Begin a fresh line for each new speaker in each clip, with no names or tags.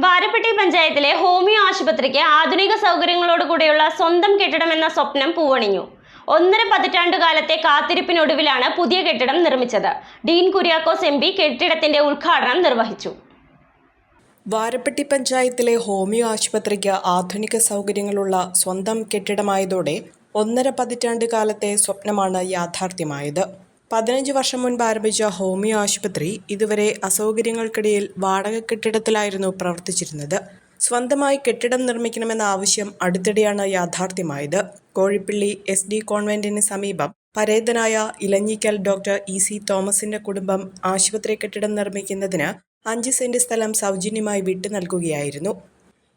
വാരപ്പെട്ടി പഞ്ചായത്തിലെ ഹോമിയോ ആശുപത്രിക്ക് ആധുനിക സൗകര്യങ്ങളോടുകൂടിയുള്ള സ്വന്തം കെട്ടിടം എന്ന സ്വപ്നം പൂവണിഞ്ഞു. ഒന്നര പതിറ്റാണ്ടു കാലത്തെ കാത്തിരിപ്പിനൊടുവിലാണ് പുതിയ കെട്ടിടം നിർമ്മിച്ചത്. ഡീൻ കുര്യാക്കോസ് എം പി കെട്ടിടത്തിന്റെ ഉദ്ഘാടനം നിർവഹിച്ചു.
വാരപ്പെട്ടി പഞ്ചായത്തിലെ ഹോമിയോ ആശുപത്രിക്ക് ആധുനിക സൗകര്യങ്ങളുള്ള സ്വന്തം കെട്ടിടമായതോടെ ഒന്നര പതിറ്റാണ്ട് കാലത്തെ സ്വപ്നമാണ് യാഥാർത്ഥ്യമായത്. പതിനഞ്ച് വർഷം മുൻപ് ആരംഭിച്ച ഹോമിയോ ആശുപത്രി ഇതുവരെ അസൗകര്യങ്ങൾക്കിടയിൽ വാടക കെട്ടിടത്തിലായിരുന്നു പ്രവർത്തിച്ചിരുന്നത്. സ്വന്തമായി കെട്ടിടം നിർമ്മിക്കണമെന്ന ആവശ്യം അടുത്തിടെയാണ് യാഥാർത്ഥ്യമായത്. കോഴിപ്പള്ളി എസ് ഡി കോൺവെന്റിന് സമീപം പരേതനായ ഇലഞ്ഞിക്കൽ ഡോക്ടർ ഇ സി തോമസിന്റെ കുടുംബം ആശുപത്രി കെട്ടിടം നിർമ്മിക്കുന്നതിന് അഞ്ച് സെന്റ് സ്ഥലം സൗജന്യമായി വിട്ടു നൽകുകയായിരുന്നു.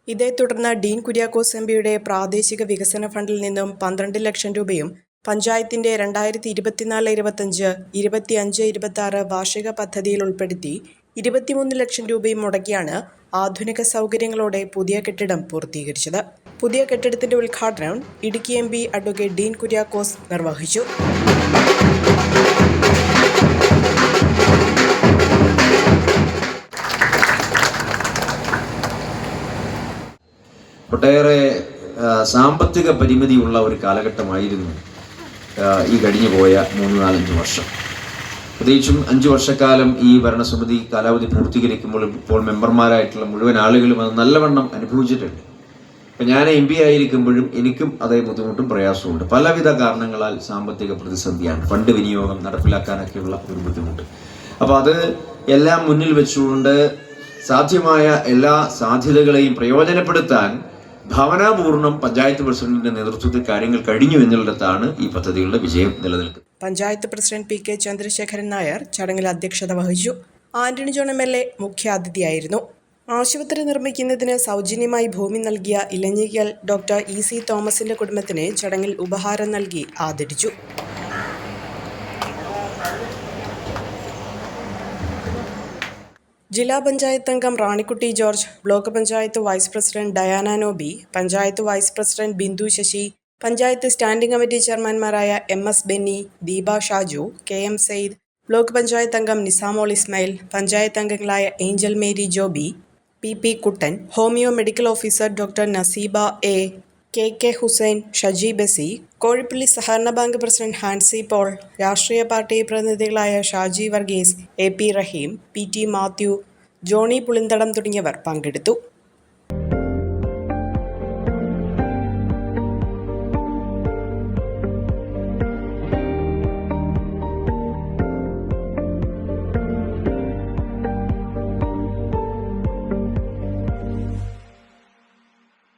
ഇതേ തുടർന്ന് ഡീൻ കുര്യാക്കോസ് എംപിയുടെ പ്രാദേശിക വികസന ഫണ്ടിൽ നിന്നും പന്ത്രണ്ട് ലക്ഷം രൂപയും പഞ്ചായത്തിന്റെ രണ്ടായിരത്തി ഇരുപത്തിനാല് ഇരുപത്തഞ്ച് ഇരുപത്തിയഞ്ച് ഇരുപത്തി വാർഷിക പദ്ധതിയിൽ ഉൾപ്പെടുത്തി ഇരുപത്തിമൂന്ന് ലക്ഷം രൂപയും മുടക്കിയാണ് ആധുനിക സൗകര്യങ്ങളോടെ പുതിയ കെട്ടിടം പൂർത്തീകരിച്ചത്. പുതിയ കെട്ടിടത്തിന്റെ ഉദ്ഘാടനം Idukki M P advocate Dean Kuriakose നിർവഹിച്ചു.
ഒട്ടേറെ സാമ്പത്തിക പരിമിതിയുള്ള ഒരു കാലഘട്ടമായിരുന്നു. ഈ കഴിഞ്ഞു പോയ മൂന്ന് നാലഞ്ച് വർഷം. പ്രത്യേകിച്ചും അഞ്ച് വർഷക്കാലം ഈ ഭരണസമിതി കാലാവധി പൂർത്തീകരിക്കുമ്പോൾ ഇപ്പോൾ മെമ്പർമാരായിട്ടുള്ള മുഴുവൻ ആളുകളും അത് നല്ലവണ്ണം അനുഭവിച്ചിട്ടുണ്ട്. ഇപ്പം ഞാൻ എം പി ആയിരിക്കുമ്പോഴും എനിക്കും അതേ ബുദ്ധിമുട്ടും പ്രയാസമുണ്ട് പലവിധ കാരണങ്ങളാൽ സാമ്പത്തിക പ്രതിസന്ധിയാണ്. ഫണ്ട് വിനിയോഗം നടപ്പിലാക്കാനൊക്കെയുള്ള ഒരു ബുദ്ധിമുട്ട്. അപ്പോൾ അത് എല്ലാം മുന്നിൽ വെച്ചുകൊണ്ട് സാധ്യമായ എല്ലാ സാധ്യതകളെയും പ്രയോജനപ്പെടുത്താൻ ഭാവനാപൂർണം പഞ്ചായത്ത് പ്രസിഡന്റിന്റെ നേതൃത്വത്തിൽ കാര്യങ്ങൾ കഴിഞ്ഞു എന്നുള്ളിടത്താണ് ഈ പദ്ധതികളുടെ വിജയം നിലനിൽക്കുന്നത്.
Panchayat president P K Chandrasekharan Nair ചടങ്ങിൽ അധ്യക്ഷത വഹിച്ചു. Antony John M L A മുഖ്യാതിഥിയായിരുന്നു. ആശുപത്രി നിർമ്മിക്കുന്നതിന് സൗജന്യമായി ഭൂമി നൽകിയ ഇലഞ്ഞിക്കൽ ഡോക്ടർ ഇ സി തോമസിന്റെ കുടുംബത്തിന് ചടങ്ങിൽ ഉപഹാരം നൽകി ആദരിച്ചു. ജില്ലാ പഞ്ചായത്ത് അംഗം Ranikutty George block panchayat vice president Diana Noby panchayat vice president Bindu Sasi panchayat standing committee ചെയർമാൻമാരായ M S Benny Deepa Shaju K M Sayed block panchayat അംഗം നിസാമോൾ ഇസ്മായിൽ പഞ്ചായത്ത് അംഗങ്ങളായ Angel Mary Joby P P Kuttan homeo medical officer doctor Naseeba A K K Hussain Shaji Basi Kozhippally സഹകരണ bank president Hansi Paul രാഷ്ട്രീയ party പ്രതിനിധികളായ Shaji Varghese A P Rahim P T Mathew Johny Pulinthadam തുടങ്ങിയവർ പങ്കെടുത്തു.